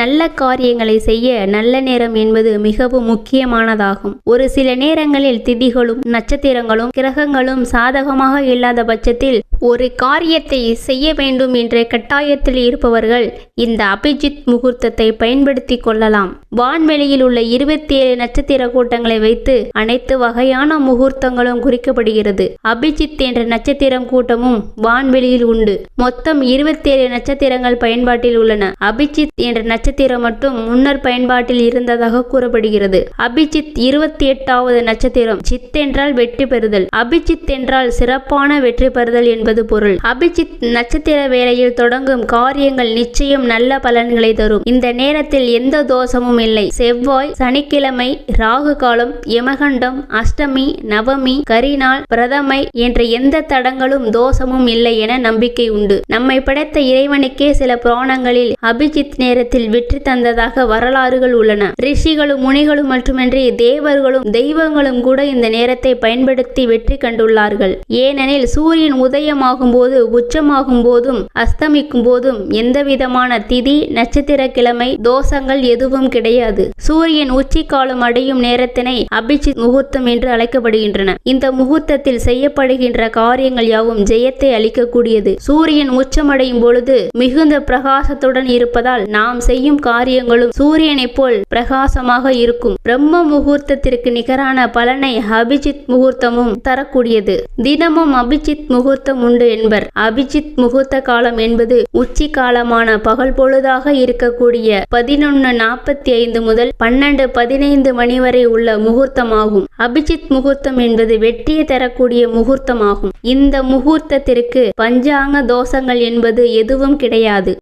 நல்ல காரியங்களை செய்ய நல்ல நேரம் என்பது மிகவும் முக்கியமானதாகும். ஒரு சில நேரங்களில் திதிகளும் நட்சத்திரங்களும் கிரகங்களும் சாதகமாக இல்லாத பட்சத்தில் ஒரு காரியத்தை செய்ய வேண்டும் என்ற கட்டாயத்தில் இருப்பவர்கள் இந்த அபிஜித் முகூர்த்தத்தை பயன்படுத்தி கொள்ளலாம். வான்வெளியில் உள்ள இருபத்தி ஏழு நட்சத்திர கூட்டங்களை வைத்து அனைத்து வகையான முகூர்த்தங்களும் குறிக்கப்படுகிறது. அபிஜித் என்ற நட்சத்திரம் கூட்டமும் வான்வெளியில் உண்டு. மொத்தம் இருபத்தேழு நட்சத்திரங்கள் பயன்பாட்டில் உள்ளன. அபிஜித் என்ற நட்சத்திரம் மட்டும் முன்னர் பயன்பாட்டில் இருந்ததாக கூறப்படுகிறது. அபிஜித் இருபத்தி எட்டாவது நட்சத்திரம். சித் என்றால் வெற்றி பெறுதல். அபிஜித் என்றால் சிறப்பான வெற்றி பெறுதல் என்பது பொருள். அபிஜித் நட்சத்திர வேளையில் தொடங்கும் காரியங்கள் நிச்சயம் நல்ல பலன்களை தரும். இந்த நேரத்தில் எந்த தோஷமும் இல்லை. செவ்வாய் சனிக்கிழமை ராகு காலம் யமகண்டம் அஷ்டமி நவமி கரிநாள் பிரதமை என்ற எந்த தடங்களும் தோஷமும் இல்லை என நம்பிக்கை உண்டு. நம்மை படைத்த இறைவனுக்கே சில புராணங்களில் அபிஜித் நேரத்தில் வெற்றி தந்ததாக வரலாறுகள் உள்ளன. ரிஷிகளும் முனிகளும் மட்டுமின்றி தேவர்களும் தெய்வங்களும் கூட இந்த நேரத்தை பயன்படுத்தி வெற்றி கண்டுள்ளார்கள். ஏனெனில் சூரியன் உதயம் உதயமாகும் போது உச்சமாகும் போதும் அஸ்தமிக்கும் போதும் எந்தவிதமான திதி நட்சத்திர கிழமை தோஷங்கள் எதுவும் கிடையாது. சூரியன் உச்சி காலம் அடையும் நேரத்தினை அபிஜித் முகூர்த்தம் என்று அழைக்கப்படுகின்றன. இந்த முகூர்த்தத்தில் செய்யப்படுகின்ற காரியங்கள் யாவும் ஜெயத்தை அளிக்கக்கூடியது. சூரியன் உச்சமடையும் பொழுது மிகுந்த பிரகாசத்துடன் இருப்பதால் நாம் செய்யும் காரியங்களும் சூரியனைப் போல் பிரகாசமாக இருக்கும். பிரம்ம முகூர்த்தத்திற்கு நிகரான பலனை அபிஜித் முகூர்த்தமும் தரக்கூடியது. தினமும் அபிஜித் முகூர்த்தம் உண்டு என்பர். அபிஜித் முகூர்த்த காலம் என்பது உச்சி காலமான பகல் பொழுதாக இருக்கக்கூடிய பதினொன்னு நாற்பத்தி ஐந்து முதல் பன்னெண்டு பதினைந்து மணி வரை உள்ள முகூர்த்தமாகும். அபிஜித் முகூர்த்தம் என்பது வெற்றியை தரக்கூடிய முகூர்த்தமாகும். இந்த முகூர்த்தத்திற்கு பஞ்சாங்க தோஷங்கள் என்பது எதுவும் கிடையாது.